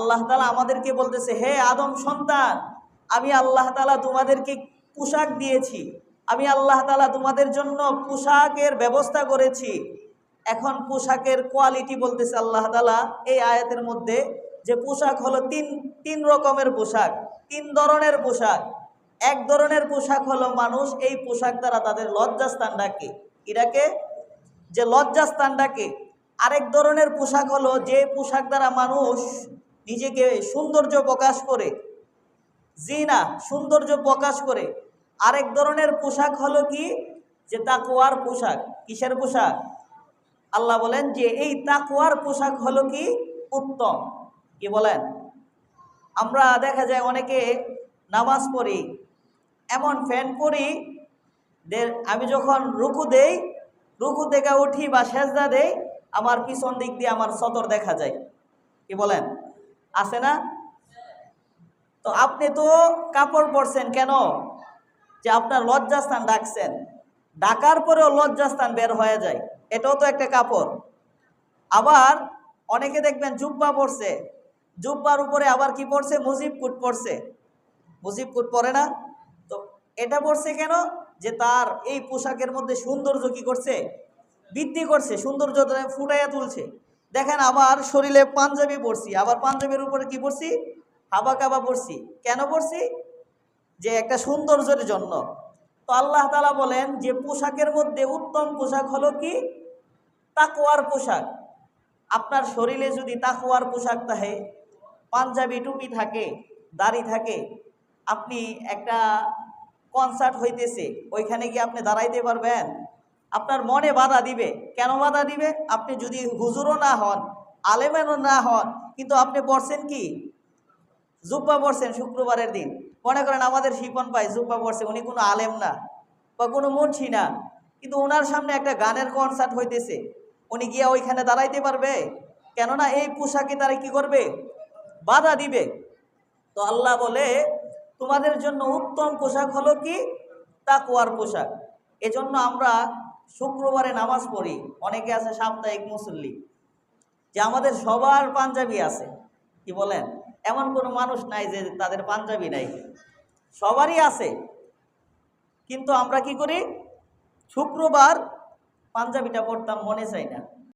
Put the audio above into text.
আল্লাহ তালা আমাদেরকে বলতেছে, হে আদম সন্তান, আমি আল্লাহ তালা তোমাদেরকে পোশাক দিয়েছি। আমি আল্লাহ তালা তোমাদের জন্য পোশাকের ব্যবস্থা করেছি। এখন পোশাকের কোয়ালিটি বলতেছে আল্লাহ তালা এই আয়াতের মধ্যে যে পোশাক হলো তিন তিন রকমের পোশাক, তিন ধরনের পোশাক। এক ধরনের পোশাক হলো মানুষ এই পোশাক দ্বারা তাদের লজ্জাস্থান ডাকে এটাকে যে লজ্জাস্থান ডাকে আরেক ধরনের পোশাক হলো যে পোশাক দ্বারা মানুষ নিজেকে সৌন্দর্য প্রকাশ করে। জিনা, সৌন্দর্য প্রকাশ করে। আরেক ধরনের পোশাক হলো কি? যে তাকুয়ার পোশাক। কিসের পোশাক? আল্লাহ বলেন যে এই তাকুয়ার পোশাক হলো কি? উত্তম। কি বলেন? আমরা দেখা যায় অনেকে নামাজ পড়ি, এমন ফ্যান দের আমি যখন রুকু দেই, রুকু থেকে উঠি বা সেজদা দেই, আমার পিছন দিক দিয়ে আমার সতর দেখা যায়। কি বলেন? আছে না? তো আপনি তো কাপড় পরছেন কেন? যে আপনার লজ্জাস্থান ডাকছেন। ডাকার পরেও লজ্জাস্থান বের হয়ে যায়। এটাও তো একটা কাপড়। আবার অনেকে দেখবেন জুব্বা পরছে। জুব্বার উপরে আবার কি পরছে? মুজিব কুট পরছে। মুজিব কুট পরে না? তো এটা পরছে কেন? যে তার এই পোশাকের মধ্যে সৌন্দর্য কি করছে? বৃদ্ধি করছে। সৌন্দর্য ফুটাইয়া তুলছে। দেখেন আবার শরীরে পাঞ্জাবি পরছি, আবার পাঞ্জাবির উপরে কি পরছি? হাবা কাবা পরছি। কেন পরছি? যে একটা সৌন্দর্যের জন্য। তো আল্লাহ তালা বলেন যে পোশাকের মধ্যে উত্তম পোশাক হলো কি? তাকুয়ার পোশাক। আপনার শরীরে যদি তাকুয়ার পোশাক থাকে, পাঞ্জাবি টুপি থাকে, দাড়ি থাকে, আপনি একটা কনসার্ট হইতেছে, ওইখানে গিয়ে আপনি দাঁড়াইতে পারবেন। আপনার মনে বাধা দিবে। কেন বাধা দিবে? আপনি যদি হুজুরও না হন আলেমেনও না হন, কিন্তু আপনি পড়ছেন কি? জুব্বা পড়ছেন শুক্রবারের দিন। মনে করেন আমাদের শিপন ভাই জুব্বা পড়ছে, উনি কোনো আলেম না বা কোনো মুন্সি না। কিন্তু ওনার সামনে একটা গানের কনসার্ট হইতেছে। উনি গিয়া ওইখানে দাঁড়াইতে পারবে? কেননা এই পোশাকে তারা কি করবে? বাধা দিবে। তো আল্লাহ বলে, তোমাদের জন্য উত্তম পোশাক হলো কি? তা তাকুয়ার পোশাক। এজন্য আমরা শুক্রবারে নামাজ পড়ি, অনেকে আছে সাপ্তাহিক মুসল্লি। যে আমাদের সবার পাঞ্জাবি আছে, কি বলেন? এমন কোনো মানুষ নাই যে তাদের পাঞ্জাবি নাই। সবারই আছে। কিন্তু আমরা কি করি? শুক্রবার পাঞ্জাবিটা পড়তাম, মনে চাই না।